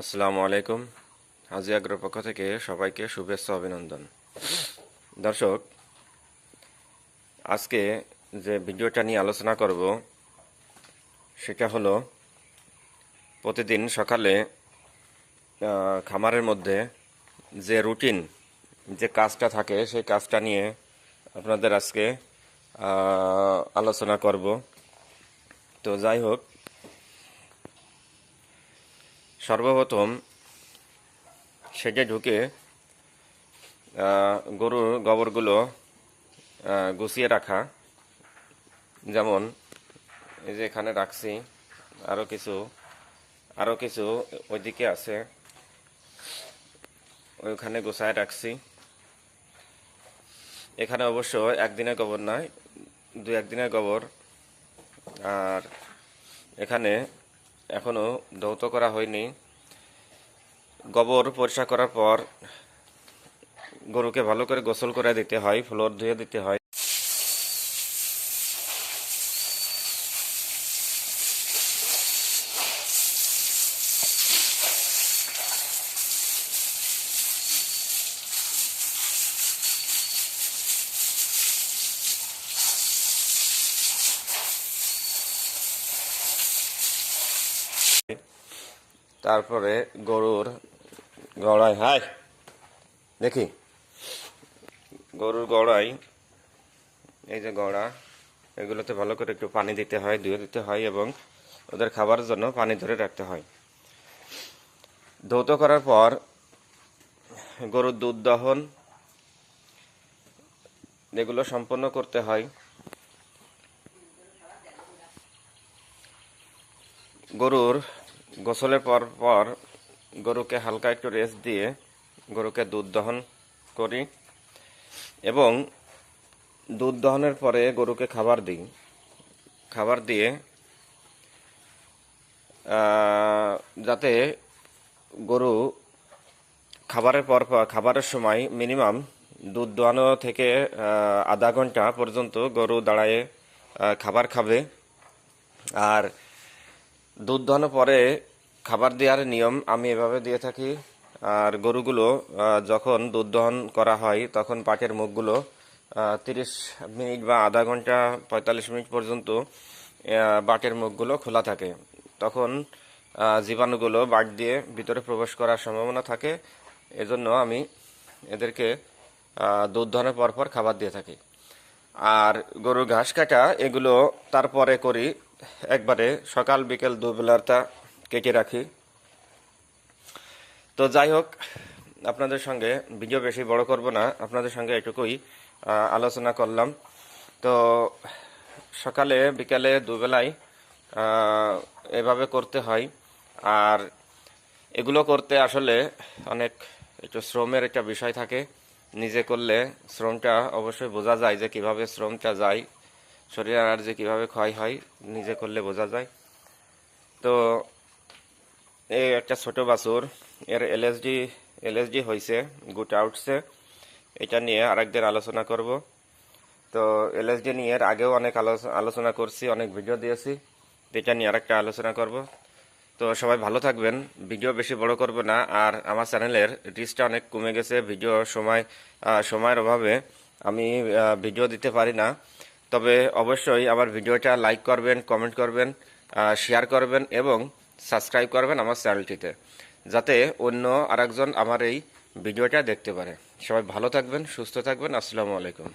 আসসালামু আলাইকুম। হাজি আগ্রোর পক্ষ থেকে সবাইকে শুভেচ্ছা, অভিনন্দন। দর্শক, আজকে যে ভিডিওটা নিয়ে আলোচনা করব, সেটা হলো প্রতিদিন সকালে খামারের মধ্যে যে রুটিন, যে কাজটা থাকে, সেই কাজটা নিয়ে আপনাদের আজকে আলোচনা করব। তো যাই হোক সর্বপ্রথম সেজে ঢুকে গরুর গোবরগুলো গুছিয়ে রাখা। যেমন এই যে এখানে রাখছি আরও কিছু আরও কিছু ওইদিকে আছে। ওইখানে গোছায় রাখছি। এখানে অবশ্য একদিনের গোবর নয় দু একদিনের গোবর। আর এখানে এখনও দৌত করা হয়নি। গোবর পরিষ্কার করার পর গরুকে ভালো করে গোসল করে দিতে হয়, ফ্লোর ধুয়ে দিতে হয়। তারপরে গরুর গড়াই, হাই, দেখি। গরুর গড়াই, এই যে গড়া, এগুলোতে ভালো করে একটু পানি দিতে হয়, ধুয়ে দিতে হয় এবং ওদের খাবারের জন্য পানি ধরে রাখতে হয়। ধৌত করার পর গরুর দুধ দহন, এগুলো সম্পন্ন করতে হয়। গরুর গোসলের পর পর গরুকে হালকা একটু রেস্ট দিয়ে গরুকে দুধ দহন করি এবং দুধ দহনের পরে গরুকে খাবার দিই। খাবার দিয়ে যাতে গরু খাবারের পর খাবারের সময় মিনিমাম দুধ দোয়ানো থেকে আধা ঘণ্টা পর্যন্ত গরু দাঁড়ায় খাবার খাবে। আর দুধ দহনের পরে খাবার দেওয়ার নিয়ম আমি এভাবে দিয়ে থাকি। আর গরুগুলো যখন দুধ দহন করা হয়, তখন পাটের মুখগুলো তিরিশ মিনিট বা আধা ঘণ্টা, পঁয়তাল্লিশ মিনিট পর্যন্ত বাটের মুখগুলো খোলা থাকে। তখন জীবাণুগুলো বাট দিয়ে ভিতরে প্রবেশ করার সম্ভাবনা থাকে। এজন্য আমি এদেরকে দুধ দহনের পর পর খাবার দিয়ে থাকি। আর গরুর ঘাস কাটা, এগুলো তারপরে করি একবারে সকাল বিকেল দুবেলাটা কেটে রাখি। তো যাই হোক, আপনাদের সঙ্গে ভিডিও বেশি বড় করব না, আপনাদের সঙ্গে এটুকুই আলোচনা করলাম। তো সকালে বিকালে দুবেলায় এভাবে করতে হয়। আর এগুলো করতে আসলে অনেক একটু শ্রমের একটা বিষয় থাকে। নিজে করলে শ্রমটা অবশ্যই বোঝা যায় যে কীভাবে শ্রমটা যায়। শরীর আর যে কীভাবে ক্ষয় হয় নিজে করলে বোঝা যায়। তো এই একটা ছোট বাছুর, এর এলএসডি এলএসডি হয়েছে গুট আউটসে এটা নিয়ে আরেকদিন আলোচনা করব। তো এলএসডি নিয়ে এর আগেও অনেক আলোচ- আলোচনা করছি, অনেক ভিডিও দিয়েছি। এটা নিয়ে আরেকটা আলোচনা করব। তো সবাই ভালো থাকবেন, ভিডিও বেশি বড় করব না। আর আমার চ্যানেলের রিচটা অনেক কমে গেছে, ভিডিও সময় সময়ের অভাবে আমি ভিডিও দিতে পারি না। তবে অবশ্যই আমার ভিডিওটা লাইক করবেন কমেন্ট করবেন শেয়ার করবেন এবং সাবস্ক্রাইব করবেন আমার চ্যানেলটিতে, যাতে অন্য আরেকজন আমার এই ভিডিওটা দেখতে পারে। সবাই ভালো থাকবেন, সুস্থ থাকবেন। আসসালামু আলাইকুম।